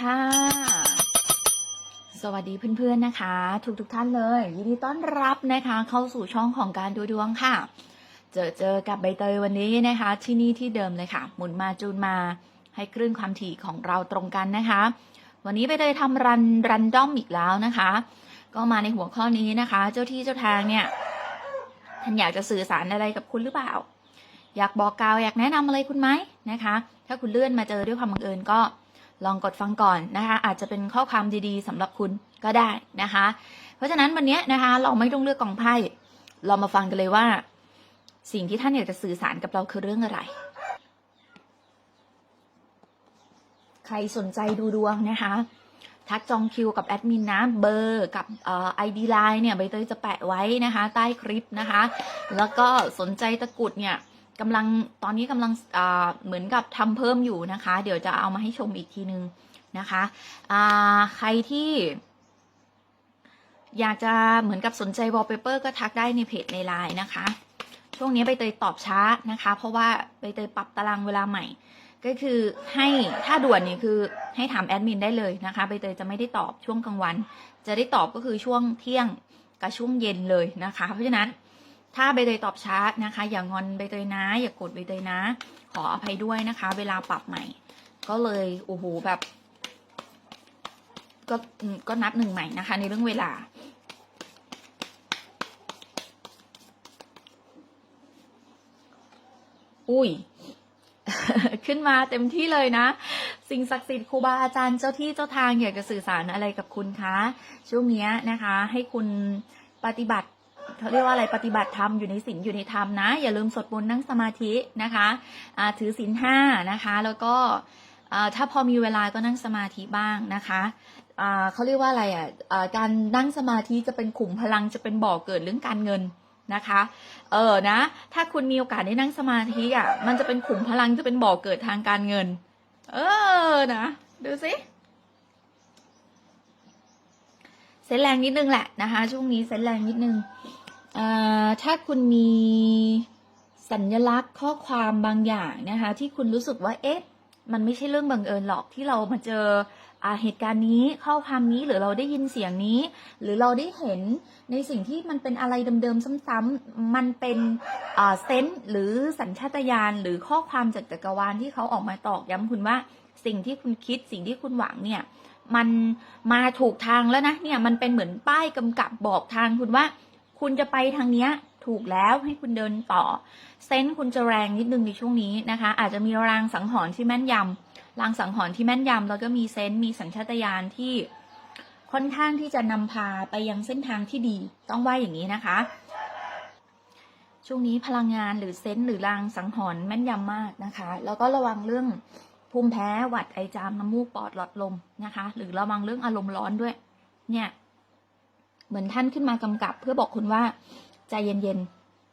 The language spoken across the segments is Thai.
ค่ะ สวัสดีเพื่อนๆนะคะ ทุกๆท่านเลย ยินดีต้อนรับนะคะ เข้าสู่ช่องของการดูดวงค่ะ เจอเจอกับใบเตยวันนี้นะคะ ที่นี่ที่เดิมเลยค่ะ หมุนมาจูนมาให้คลื่นความถี่ของเราตรงกันนะคะ วันนี้ใบเตยทำรันรันดอมอีกแล้วนะคะ ก็มาในหัวข้อนี้นะคะ เจ้าที่เจ้าทางเนี่ยท่านอยากจะสื่อสารอะไรกับคุณหรือเปล่า อยากบอกกล่าวอยากแนะนำอะไรคุณไหมนะคะ ถ้าคุณเลื่อนมาเจอด้วยความบังเอิญก็ ลองกดฟังก่อนนะคะ อาจจะเป็นข้อความดีๆสำหรับคุณก็ได้นะคะ เพราะฉะนั้นวันนี้นะคะ เราไม่ต้องเลือกกองไพ่เรามาฟังกันเลยว่า สิ่งที่ท่านอยากจะสื่อสารกับเราคือเรื่องอะไร ใครสนใจดูดวงนะคะ ทักจองคิวกับแอดมินนะ เบอร์กับไอดีไลน์เนี่ยใบเตยจะแปะไว้นะคะ ใต้คลิปนะคะ แล้วก็สนใจตะกุดเนี่ย กำลังตอนนี้กำลังเหมือนกับทำเพิ่มอยู่นะคะ เดี๋ยวจะเอามาให้ชมอีกทีนึงนะคะใครที่ อยากจะเหมือนกับสนใจวอลเปเปอร์ก็ทักได้ในเพจในไลน์นะคะ ช่วงนี้ใบเตยตอบช้านะคะ เพราะว่าใบเตยปรับตารางเวลาใหม่ ก็คือให้ถ้าด่วนเนี่ยคือให้ถามแอดมินได้เลยนะคะใบเตยจะไม่ได้ตอบช่วงกลางวัน จะได้ตอบก็คือช่วงเที่ยงกับช่วงเย็นเลยนะคะ เพราะฉะนั้น ถ้าใบเตยตอบช้านะคะ อย่างอนใบเตยนะ อย่ากดใบเตยนะ ขออภัยด้วยนะคะ เวลาปรับใหม่ ก็เลยโอ้โหแบบ ก็ก็นับหนึ่งใหม่นะคะ ในเรื่องเวลาอุ้ย ขึ้นมาเต็มที่เลยนะ สิ่งศักดิ์สิทธิ์ครูบาอาจารย์เจ้าที่เจ้าทางอยากจะสื่อสารอะไรกับคุณคะ ช่วงนี้นะคะ ให้คุณปฏิบัติ เขาเรียกว่าอะไรปฏิบัติธรรมอยู่ในศีลอยู่ในธรรมนะ อย่าลืมสวดมนต์นั่งสมาธินะคะอ่าถือศีลห้านะคะ แล้วก็อ่ถ้าพอมีเวลาก็นั่งสมาธิบ้างนะคะอ่าเขาเรียกว่าอะไรอะอ่าการนั่งสมาธิจะเป็นขุมพลังจะเป็นบ่อเกิดเรื่องการเงินนะคะ เออนะ ถ้าคุณมีโอกาสได้นั่งสมาธิอะ มันจะเป็นขุมพลังจะเป็นบ่อเกิดทางการเงิน เออนะ ดูสิเส้นแรงนิดนึงแหละนะคะ ช่วงนี้เส้นแรงนิดนึง ถ้าคุณมีสัญลักษณ์ข้อความบางอย่างนะคะ ที่คุณรู้สึกว่าเอ๊ะมันไม่ใช่เรื่องบังเอิญหรอกที่เรามาเจอเหตุการณ์นี้ข้อความนี้หรือเราได้ยินเสียงนี้ หรือเราได้เห็นในสิ่งที่มันเป็นอะไรเดิมๆซ้ำๆมันเป็นเซนส์หรือสัญชาตญาณหรือข้อความจากจักรวาลที่เขาออกมาตอกย้ำคุณว่า สิ่งที่คุณคิดสิ่งที่คุณหวังเนี่ยมันมาถูกทางแล้วนะเนี่ยมันเป็นเหมือนป้ายกำกับบอกทางคุณว่า คุณจะไปทางเนี้ยถูกแล้วให้คุณเดินต่อ เซนส์คุณจะแรงนิดนึงในช่วงนี้นะคะ อาจจะมีรางสังหรณ์ที่แม่นยำรางสังหรณ์ที่แม่นยำแล้วก็มีเซนส์มีสัญชาตญาณที่ค่อนข้างที่จะนำพาไปยังเส้นทางที่ดี ต้องว่าอย่างนี้นะคะ ช่วงนี้พลังงานหรือเซนส์หรือรางสังหรณ์แม่นยำมากนะคะ แล้วก็ระวังเรื่องภูมิแพ้หวัดไอจามน้ำมูกปอดหลอดลมนะคะ หรือระวังเรื่องอารมณ์ร้อนด้วย เนี่ย เหมือนท่านขึ้นมากำกับ เพื่อบอกคุณว่าใจเย็น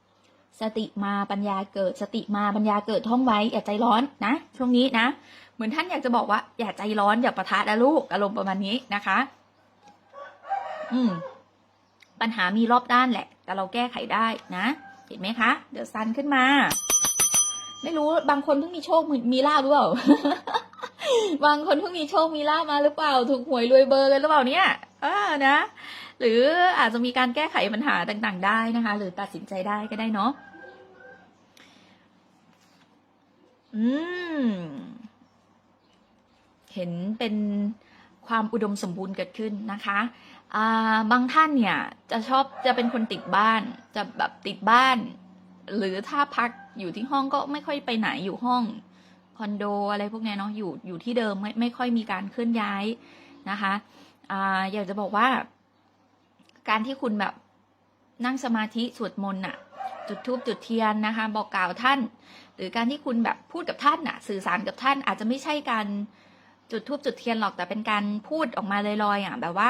ๆ สติมาปัญญาเกิด สติมาปัญญาเกิดท่องไว้ อย่าใจร้อนนะ ช่วงนี้นะ เหมือนท่านอยากจะบอกว่า อย่าใจร้อนอย่าประทะนะลูกอารมณ์ประมาณนี้นะคะ อืมปัญหามีรอบด้านแหละ แต่เราแก้ไขได้นะ เห็นไหมคะเดี๋ยวซันขึ้นมา ไม่รู้บางคนเพิ่งมีโชคมีมีลาบหรือเปล่าบางคนเพิ่งมีโชคมีลาบมาหรือเปล่า ถูกหวยรวยเบอร์กันหรือเปล่าเนี่ย เออนะ หรืออาจจะมีการแก้ไขปัญหาต่างๆ ได้นะคะ หรือตัดสินใจได้ก็ได้เนาะอืม เห็นเป็นความอุดมสมบูรณ์เกิดขึ้นนะคะอ่าบางท่านเนี่ยจะชอบจะเป็นคนติดบ้าน จะแบบติดบ้าน หรือถ้าพักอยู่ที่ห้องก็ไม่ค่อยไปไหนอยู่ห้องคอนโดอะไรพวกนี้เนาะอยู่อยู่ที่เดิมไม่ไม่ค่อยมีการเคลื่อนย้ายนะคะ อ่าอยากจะบอกว่า การที่คุณแบบนั่งสมาธิสวดมนต์น่ะ จุดธูปจุดเทียนนะคะ บอกกล่าวท่าน หรือการที่คุณแบบพูดกับท่านน่ะ สื่อสารกับท่านอาจจะไม่ใช่การจุดธูปจุดเทียนหรอกแต่เป็นการพูดออกมาลอยๆอะแบบว่า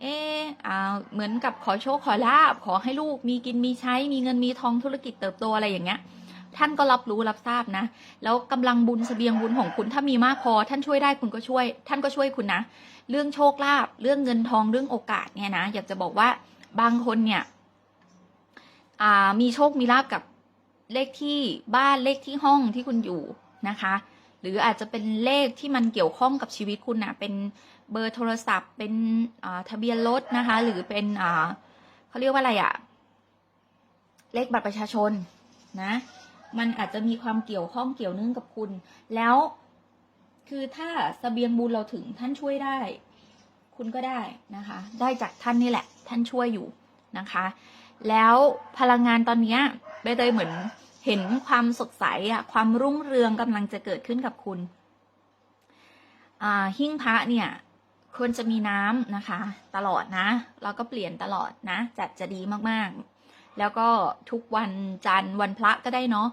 เอออ่าเหมือนกับขอโชคขอลาบขอให้ลูกมีกินมีใช้มีเงินมีทองธุรกิจเติบโตอะไรอย่างเงี้ย ท่านก็รับรู้รับทราบนะ แล้วกำลังบุญเสบียงบุญของคุณถ้ามีมากพอ ท่านช่วยได้คุณก็ช่วย ท่านก็ช่วยคุณนะ เรื่องโชคลาภเรื่องเงินทองเรื่องโอกาสเนี่ยนะ อยากจะบอกว่าบางคนเนี่ยมีโชคมีลาบกับเลขที่บ้านเลขที่ห้องที่คุณอยู่นะคะ หรืออาจจะเป็นเลขที่มันเกี่ยวข้องกับชีวิตคุณนะเป็นเบอร์โทรศัพท์ เป็นทะเบียนรถนะคะ หรือเป็นเขาเรียกว่าอะไรอะเลขบัตรประชาชนนะ มันอาจจะมีความเกี่ยวข้องเกี่ยวเนื่องกับคุณ แล้ว คือถ้าสเสบียงบุญเราถึงท่านช่วยได้ คุณก็ได้นะคะ ได้จากท่านนี่แหละ ท่านช่วยอยู่นะคะ แล้วพลังงานตอนเนี้ยใบเตยเหมือนเห็นความสดใสอะความรุ่งเรืองกำลังจะเกิดขึ้นกับคุณหิ้งพระเนี่ยควรจะมีน้ำนะคะ ตลอดนะแล้วก็เปลี่ยนตลอดนะจัดจะดีมากๆ แล้วก็ทุกวันจันทร์วันพระก็ได้เนาะ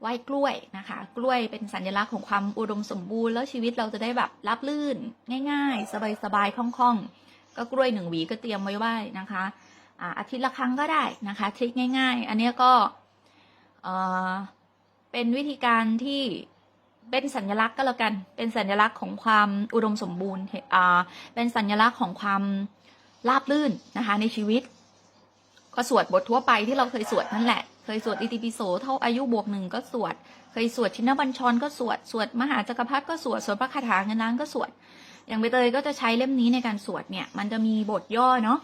ไหว้กล้วยนะคะ กล้วยเป็นสัญลักษณ์ของความอุดมสมบูรณ์แล้วชีวิตเราจะได้แบบรับลื่น ง่าย ๆ สบายๆคล่องๆ ก็กล้วยหนึ่งหวีก็เตรียมไว้ไหว้นะคะอ่าอาทิตย์ละครั้งก็ได้นะคะทริคง่าย ๆ อันนี้ก็เออเป็นวิธีการที่เป็นสัญลักษณ์ก็แล้วกัน เป็นสัญลักษณ์ของความอุดมสมบูรณ์อ่าเป็นสัญลักษณ์ของความราบลื่นนะคะในชีวิต ก็สวดบททั่วไปที่เราเคยสวดนั่นแหละ เคยสวดอิติปิโสเท่าอายุบวกหนึ่งก็สวด เคยสวดชินบัญชรก็สวด สวดมหาจักรพรรดิก็สวด สวดพระคาถาเงินล้านก็สวด อย่างใบเตยก็จะใช้เล่มนี้ในการสวดเนี่ย มันจะมีบทย่อเนาะ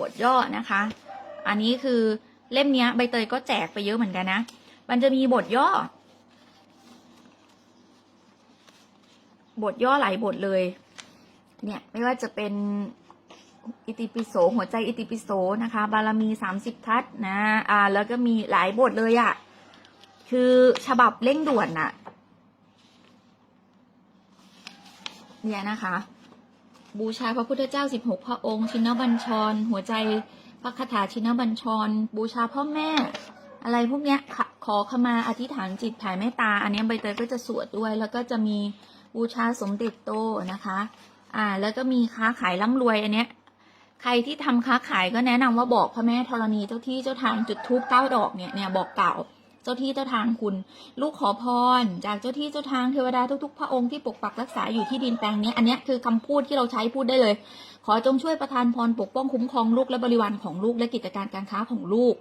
บทย่อนะคะ อันนี้คือเล่มนี้ใบเตยก็แจกไปเยอะเหมือนกันนะ มันจะมีบทย่อ บทย่อหลายบทเลย เนี่ยไม่ว่าจะเป็น อิติปิโสหัวใจอิติปิโสนะคะ บารมีสามสิบทัศนะอ่าแล้วก็มีหลายบทเลยอะ่ะ คือฉบับเร่งด่วนน่ะเนี่ยนะคะ บูชาพระพุทธเจ้าสิบหกพระองค์ ชินบัญชร หัวใจพระคาถาชินบัญชร บูชาพ่อแม่ อะไรพวกเนี้ยขอขอขมาอธิษฐานจิตแผ่เมตตา อันเนี้ยใบเตยก็จะสวดด้วย แล้วก็จะมีบูชาสมเด็จโตนะคะ อ่า แล้วก็มีค้าขายร่ำรวยอันเนี้ย ใครที่ทำค้าขายก็แนะนำว่าบอกพระแม่ธรณีเจ้าที่เจ้าทางจุดทูปเก้าดอกเนี่ยเนี่ยบอกกล่าวเจ้าที่เจ้าทางคุณ ลูกขอพร จากเจ้าที่เจ้าทางเทวดาทุกๆ พระองค์ที่ปกปักรักษาอยู่ที่ดินแปลงนี้ อันนี้คือคำพูดที่เราใช้พูดได้เลย ขอจงช่วยประทานพรปกป้องคุ้มครองลูกและบริวารของลูกและกิจการการค้าของลูก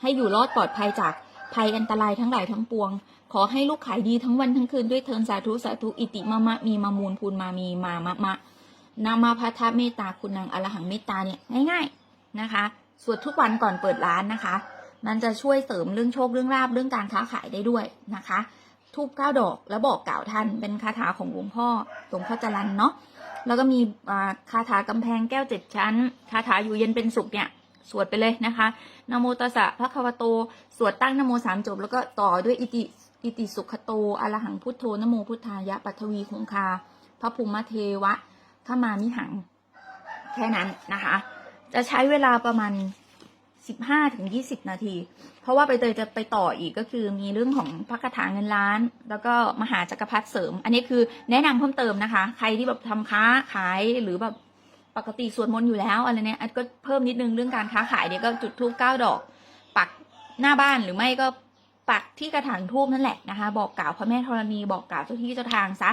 ให้อยู่รอดปลอดภัยจากภัยอันตรายทั้งหลายทั้งปวง ขอให้ลูกขายดีทั้งวันทั้งคืนด้วยเทินสาธุสาธุอิติมะมะมีมามูลพูนมามีมามะมะ นามาพัทธเมตตาคุณนางอรหังเมตตาเนี่ยง่ายๆนะคะ สวดทุกวันก่อนเปิดร้านนะคะ มันจะช่วยเสริมเรื่องโชคเรื่องลาบเรื่องการค้าขายได้ด้วยนะคะทูบเก้าดอกแล้วบอกกล่าวท่านเป็นคาถาของหลวงพ่อหลวงพ่อจรันเนาะแล้วก็มีคาถากำแพงแก้วเจ็ดชั้นคาถาอยู่เย็นเป็นสุขเนี่ยสวดไปเลยนะคะนโมตัสสะพระคะวโต สวดตั้งนโมสามจบ แล้วก็ต่อด้วยอิติอิติสุขโตอรหังพุทโธนโมพุทธายะปัทวีคงคา พระภูมิเทวะ ขมามิหัง แค่นั้นนะคะ จะใช้เวลาประมาณ 15ถึง20 นาที เพราะว่าไปเตยจะไปต่ออีกก็คือมีเรื่องของพระคาถาเงินล้าน แล้วก็มหาจักรพรรดิเสริม อันนี้คือแนะนำเพิ่มเติมนะคะ ใครที่แบบทำค้าขายหรือแบบปกติสวดมนต์อยู่แล้วอะไรเนี้ยก็เพิ่มนิดนึงเรื่องการค้าขายเนี่ยก็จุดทูบเก้าดอก ปักหน้าบ้านหรือไม่ก็ปักที่กระถางทูบนั่นแหละนะคะ บอกกล่าวพระแม่ธรณีบอกกล่าวเจ้าที่เจ้าทางซะ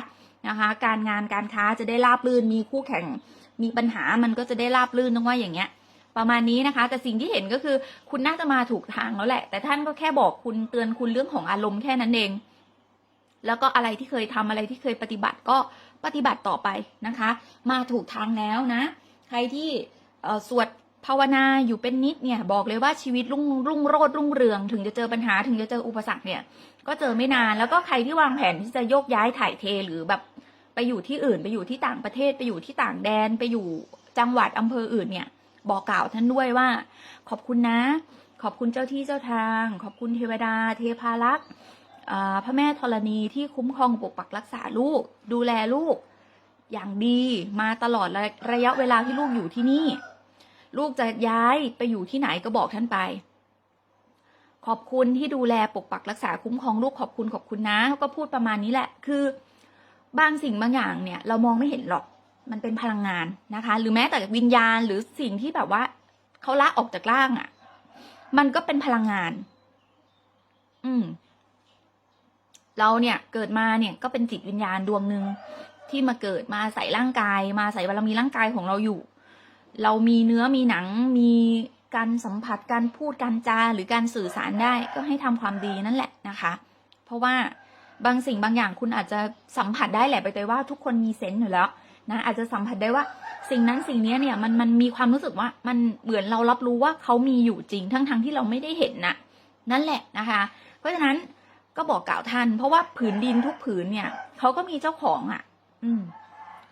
นะคะ การงานการค้าจะได้ราบรื่นมีคู่แข่งมีปัญหามันก็จะได้ราบรื่นต้องว่าอย่างเงี้ย ประมาณนี้นะคะ แต่สิ่งที่เห็นก็คือคุณน่าจะมาถูกทางแล้วแหละ แต่ท่านก็แค่บอกคุณเตือนคุณเรื่องของอารมณ์แค่นั้นเอง แล้วก็อะไรที่เคยทำอะไรที่เคยปฏิบัติก็ปฏิบัติต่อไปนะคะ มาถูกทางแล้วนะ ใครที่สวด ภาวนาอยู่เป็นนิดเนี่ยบอกเลยว่าชีวิตรุ่งรุ่งโรดรุ่งเรือง ถึงจะเจอปัญหาถึงจะเจออุปสรรคเนี่ย ก็เจอไม่นานแล้วก็ใครที่วางแผนที่จะโยกย้ายถ่ายเทหรือแบบไปอยู่ที่อื่นไปอยู่ที่ต่างประเทศไปอยู่ที่ต่างแดนไปอยู่จังหวัดอำเภออื่นเนี่ย บอกกล่าวท่านด้วยว่า ขอบคุณนะ ขอบคุณเจ้าที่เจ้าทาง ขอบคุณเทวดา เทพารักษ์พระแม่ธรณีที่คุ้มครองปกปักรักษาลูก ดูแลลูก อย่างดีมาตลอดระระยะเวลาที่ลูกอยู่ที่นี่ ลูกจะย้ายไปอยู่ที่ไหนก็บอกท่านไป ขอบคุณที่ดูแลปกปักรักษาคุ้มครองลูกขอบคุณขอบคุณนะเขาก็พูดประมาณนี้แหละ คือบางสิ่งบางอย่างเนี่ย เรามองไม่เห็นหรอกมันเป็นพลังงานนะคะ หรือแม้แต่วิญญาณหรือสิ่งที่แบบว่าเขาละออกจากร่างอะ่ะ มันก็เป็นพลังงาน อืม เราเนี่ยเกิดมาเนี่ยก็เป็นจิตวิญญาณดวงหนึ่งที่มาเกิดมาใส่ร่างกาย มาใส่บารมีร่างกายของเราอยู่ เรามีเนื้อมีหนังมีการสัมผัสการพูดการจาหรือการสื่อสารได้ก็ให้ทำความดีนั่นแหละนะคะ เพราะว่าบางสิ่งบางอย่างคุณอาจจะสัมผัสได้แหละไปเตยว่าทุกคนมีเซนส์อยู่แล้วนะอาจจะสัมผัสได้ว่าสิ่งนั้นสิ่งนี้เนี่ยมันมันมีความรู้สึกว่ามันเหมือนเรารับรู้ว่าเขามีอยู่จริงทั้งทั้งที่เราไม่ได้เห็นน่ะนั่นแหละนะคะ เพราะฉะนั้นก็บอกกล่าวท่าน เพราะว่าผืนดินทุกผืนเนี่ยเขาก็มีเจ้าของอะ อืม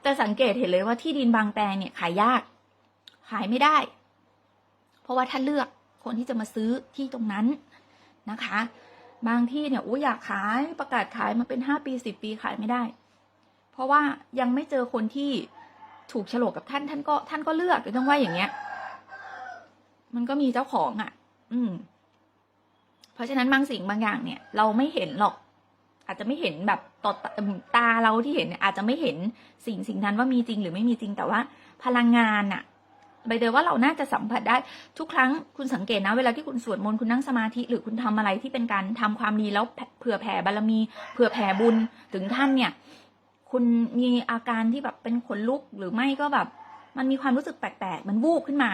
แต่สังเกตเห็นเลยว่าที่ดินบางแปลงเนี่ยขายยาก ขายไม่ได้ เพราะว่าถ้าเลือกคนที่จะมาซื้อที่ตรงนั้นนะคะ บางที่เนี่ยอู้อยากขายประกาศขายมาเป็นห้าปีสิบปีขายไม่ได้ เพราะว่ายังไม่เจอคนที่ถูกฉลกกับท่านท่านก็ท่านก็เลือกต้องว่าอย่างเงี้ย มันก็มีเจ้าของอะ อืม เพราะฉะนั้นบางสิ่งบางอย่างเนี่ย เราไม่เห็นหรอก อาจจะไม่เห็นแบบต่อตาตาเราที่เห็นเนี่ยอาจจะไม่เห็นสิ่งสิ่งนั้นว่ามีจริงหรือไม่มีจริงแต่ว่า พลังงานอะ ใบเตยว่าเราน่าจะสัมผัสได้ทุกครั้งคุณสังเกตนะ เวลาที่คุณสวดมนต์คุณนั่งสมาธิ หรือคุณทำอะไรที่เป็นการทำความดีแล้วเผื่อแผ่บารมีเผื่อแผ่บุญถึงท่านเนี่ย คุณมีอาการที่แบบเป็นขนลุกหรือไม่ก็แบบ มันมีความรู้สึกแปลกๆ มันวูบขึ้นมา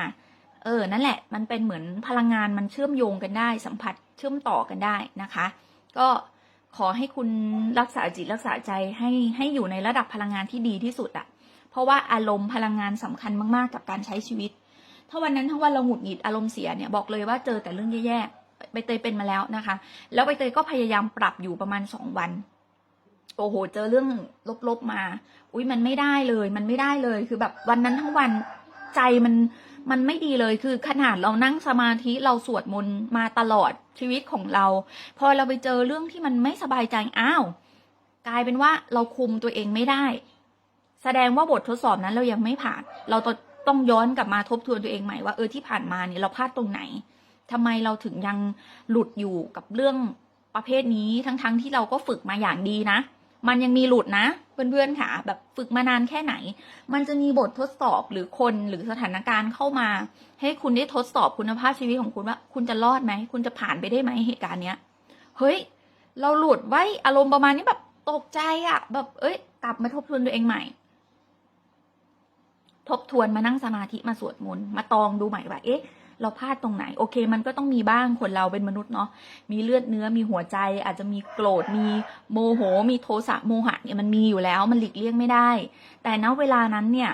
เออ นั่นแหละ มันเป็นเหมือนพลังงานมันเชื่อมโยงกันได้ สัมผัสเชื่อมต่อกันได้นะคะ ก็ขอให้คุณรักษาจิตรักษาใจให้ให้อยู่ในระดับพลังงานที่ดีที่สุดอะ ราะว่าอารมณ์พลังงานสำคัญมากๆ กับการใช้ชีวิต ถ้าวันนั้นทั้งวันเราหงุดหงิดอารมณ์เสียเนี่ยบอกเลยว่าเจอแต่เรื่องแย่ๆใบเตยเป็นมาแล้วนะคะ แล้วใบเตยก็พยายามปรับอยู่ประมาณสองวันโอ้โห เจอเรื่องลบๆมา อุ้ยมันไม่ได้เลย มันไม่ได้เลย คือแบบวันนั้นทั้งวันใจมันมันไม่ดีเลย คือขนาดเรานั่งสมาธิเราสวดมนต์มาตลอดชีวิตของเรา พอเราไปเจอเรื่องที่มันไม่สบายใจ อ้าว กลายเป็นว่าเราคุมตัวเองไม่ได้ แสดงว่าบททดสอบนั้นเรายังไม่ผ่าน เราต้องย้อนกลับมาทบทวนตัวเองใหม่ว่าเออที่ผ่านมาเนี่ยเราพลาดตรงไหนทำไมเราถึงยังหลุดอยู่กับเรื่องประเภทนี้ทั้งๆทที่เราก็ฝึกมาอย่างดีนะ มันยังมีหลุดนะเพื่อนๆค่ะ แบบฝึกมานานแค่ไหน มันจะมีบททดสอบหรือคนหรือสถานการณ์เข้ามา ให้คุณได้ทดสอบคุณภาพชีวิตของคุณว่า คุณจะรอดไหมคุณจะผ่านไปได้ไหมเหตุการณ์เนี้ยเฮ้ย เราหลุดไว้อารมณ์ประมาณนี้แบบตกใจอะแบบเอ้ย กลับมาทบทวนตัวเองใหม่ ทบทวนมานั่งสมาธิมาสวดมนต์มาตองดูใหม่ว่าเอ๊ะ เราพลาดตรงไหน โอเค มันก็ต้องมีบ้างคนเราเป็นมนุษย์เนาะมีเลือดเนื้อมีหัวใจ อาจจะมีโกรธมีโมโห มีโทสะโมหะเนี่ยมันมีอยู่แล้วมันหลีกเลี่ยงไม่ได้ แต่ณเวลานั้นเนี่ย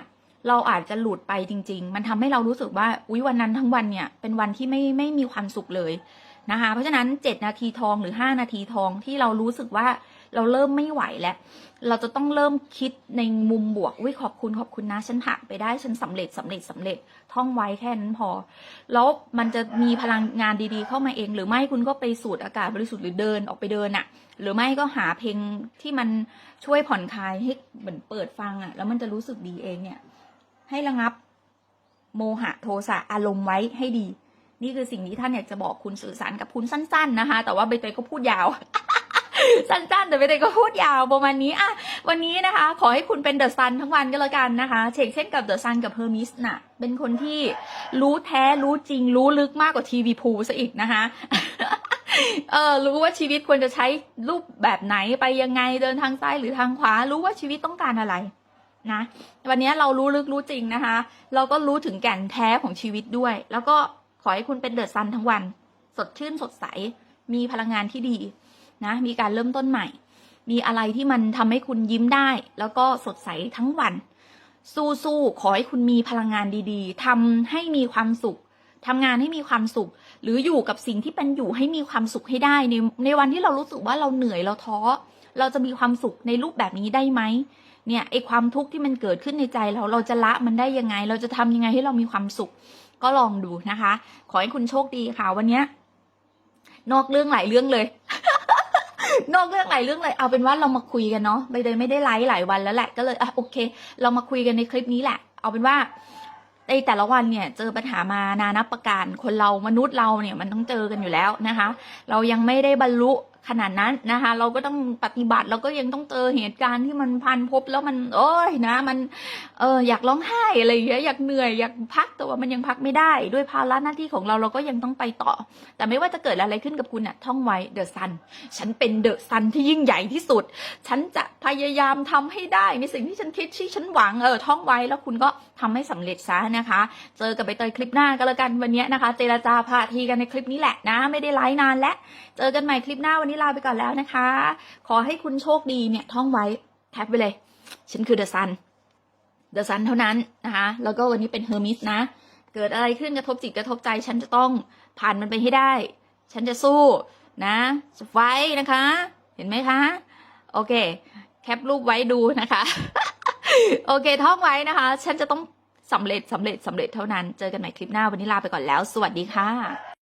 เราอาจจะหลุดไปจริง ๆ มันทำให้เรารู้สึกว่า อุ๊ย วันนั้นทั้งวันเนี่ย เป็นวันที่ไม่ไม่มีความสุขเลยนะคะ เพราะฉะนั้นเจ็ดนาทีทองหรือห้านาทีทองที่เรารู้สึกว่า เราเริ่มไม่ไหวแล้ว เราจะต้องเริ่มคิดในมุมบวกอุ้ยขอบคุณขอบคุณนะ ฉันผ่านไปได้ ฉันสำเร็จสำเร็จสำเร็จ ท่องไว้แค่นั้นพอ แล้วมันจะมีพลังงานดีๆ เข้ามาเอง หรือไม่คุณก็ไปสูดอากาศบริสุทธิ์หรือเดินออกไปเดินอะหรือไม่ก็หาเพลงที่มันช่วยผ่อนคลายให้เหมือนเปิดฟังอะแล้วมันจะรู้สึกดีเองเนี่ย ให้ระงับโมหะโทสะอารมณ์ไว้ให้ดี นี่คือสิ่งที่ท่านอยากจะบอกคุณสื่อสารกับคุณสั้น ๆ นะคะ แต่ว่าใบเตยก็พูดยาว สั้นๆ แต่ไม่ได้ก็พูดยาวประมาณนี้อะวันนี้นะคะ ขอให้คุณเป็นเดอะซันทั้งวันก็แล้วกันนะคะ เชกเช่นกับเดอะซันกับเฮอร์มิสน่ะ เป็นคนที่รู้แท้รู้จริง รู้ลึกมากกว่าทีวีพูซะอีกนะคะเออรู้ว่าชีวิตควรจะใช้รูปแบบไหนไปยังไงเดินทางซ้ายหรือทางขวา รู้ว่าชีวิตต้องการอะไรนะ วันนี้เรารู้ลึกรู้จริงนะคะ เราก็รู้ถึงแก่นแท้ของชีวิตด้วย แล้วก็ขอให้คุณเป็นเดอะซันทั้งวัน สดชื่นสดใส มีพลังงานที่ดี นะมีการเริ่มต้นใหม่ มีอะไรที่มันทำให้คุณยิ้มได้ แล้วก็สดใสทั้งวัน สู้ๆขอให้คุณมีพลังงานดีๆทำให้มีความสุขทำงานให้มีความสุข หรืออยู่กับสิ่งที่เป็นอยู่ให้มีความสุขให้ได้ในในวันที่เรารู้สึกว่าเราเหนื่อยเราท้อเราจะมีความสุขในรูปแบบนี้ได้ไหมเนี่ยไอความทุกข์ที่มันเกิดขึ้นในใจเราเราจะละมันได้ยังไง เราจะทำยังไงให้เรามีความสุข ก็ลองดูนะคะ ขอให้คุณโชคดีค่ะวันเนี้ยนอกเรื่องหลายเรื่องเลย นอกเรื่องหลายเรื่องเลยเอาเป็นว่าเรามาคุยกันเนาะใบเตยไม่ได้ไลฟ์หลายวันแล้วแหละก็เลยอะโอเค เรามาคุยกันในคลิปนี้แหละ เอาเป็นว่าในแต่ละวันเนี่ยเจอปัญหามานานับประการคนเรามนุษย์เราเนี่ยมันต้องเจอกันอยู่แล้วนะคะ เรายังไม่ได้บรรลุ ขนาดนั้นนะคะ เราก็ต้องปฏิบัติเราก็ยังต้องเจอเหตุการณ์ที่มันพันพบแล้วมัน โอ้ยนะ มันเอออยากร้องไห้อะไรอย่างเงี้ยอยากเหนื่อยอยากพักแต่ว่ามันยังพักไม่ได้ ด้วยภาระหน้าที่ของเราเราก็ยังต้องไปต่อ แต่ไม่ว่าจะเกิดอะไรขึ้นกับคุณน่ะท่องไว้เดอะซันฉันเป็นเดอะซันที่ยิ่งใหญ่ที่สุด ฉันจะพยายามทำให้ได้ในสิ่งที่ฉันคิดที่ฉันหวังเออท่องไว้แล้วคุณก็ทำให้สำเร็จซะนะคะ เจอกับใบเตยคลิปหน้าก็แล้วกันวันนี้นะคะ เจรจาพาทีกันในคลิปนี้แหละนะ ไม่ได้ไลฟ์นานและ เจอกันใหม่คลิปหน้าวันนี้นี้ลาไปก่อนแล้วนะคะ ขอให้คุณโชคดีเนี่ยท่องไว้แท็บไปเลย ฉันคือเดอะซัน เดอะซันเท่านั้นนะคะ แล้วก็วันนี้เป็นเฮอร์มิสนะ เกิดอะไรขึ้นกระทบจิตกระทบใจ ฉันจะต้องผ่านมันไปให้ได้ ฉันจะสู้นะจะไว้นะคะ เห็นไหมคะ โอเค แคปรูปไว้ดูนะคะ โอเค ท่องไว้นะคะ ฉันจะต้องสำเร็จสำเร็จสำเร็จเท่านั้น เจอกันใหม่คลิปหน้าวันนี้ลาไปก่อนแล้ว สวัสดีค่ะ